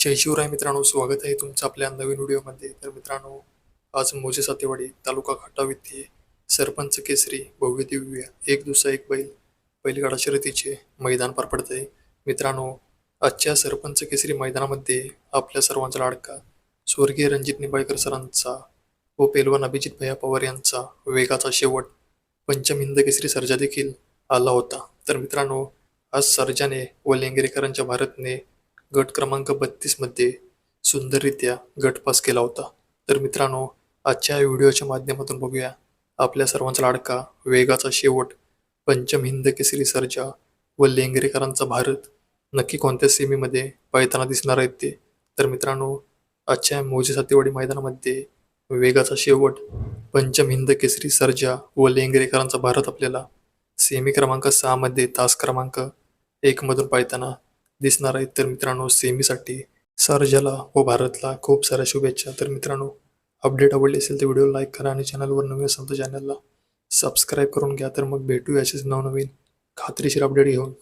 जय शिवराय मित्रांनो स्वागत आहे तुमचं आपल्या नवीन व्हिडिओमध्ये. तर मित्रांनो आज मोजे सातेवाडी तालुका खटाव येथे सरपंच केसरी भव्य दिव्य एक दुसरा एक बैल बैलगाडा शर्यतीचे मैदान पार पडत आहे. मित्रांनो आजच्या सरपंच केसरी मैदानामध्ये आपल्या सर्वांचा लाडका स्वर्गीय रणजित निंबाळकर सरांचा व पेलवान अभिजित भैया पवार यांचा वेगाचा शेवट पंचम हिंद केसरी सर्जा देखील आला होता. तर मित्रांनो आज सर्जाने व लेंगरेकरांच्या भारतने गट क्रमांक बत्तीसमध्ये सुंदररित्या गट पास केला होता. तर मित्रांनो आजच्या व्हिडिओच्या माध्यमातून बघूया. आपल्या सर्वांचा लाडका वेगाचा शेवट पंचम हिंद केसरी सर्जा व लेंगरेकरांचा भारत नक्की कोणत्या सेमीमध्ये पळताना दिसणार आहेत ते? तर मित्रांनो आजच्या मोजे सातेवाडी मैदानामध्ये वेगाचा शेवट पंचम हिंद केसरी सर्जा व लेंगरेकरांचा भारत आपल्याला सेमी क्रमांक सहामध्ये तास क्रमांक एकमधून पाळताना दिसणार आहेत. तर मित्रांनो सेमीसाठी सर्जाला व भारतला खूप साऱ्या शुभेच्छा. तर मित्रांनो अपडेट आवडली असेल तर व्हिडिओ लाईक करा आणि चॅनलवर नवीन असेल तर चॅनलला सबस्क्राईब करून घ्या. तर मग भेटू असेच नवनवीन खात्रीशीर अपडेट घेऊन.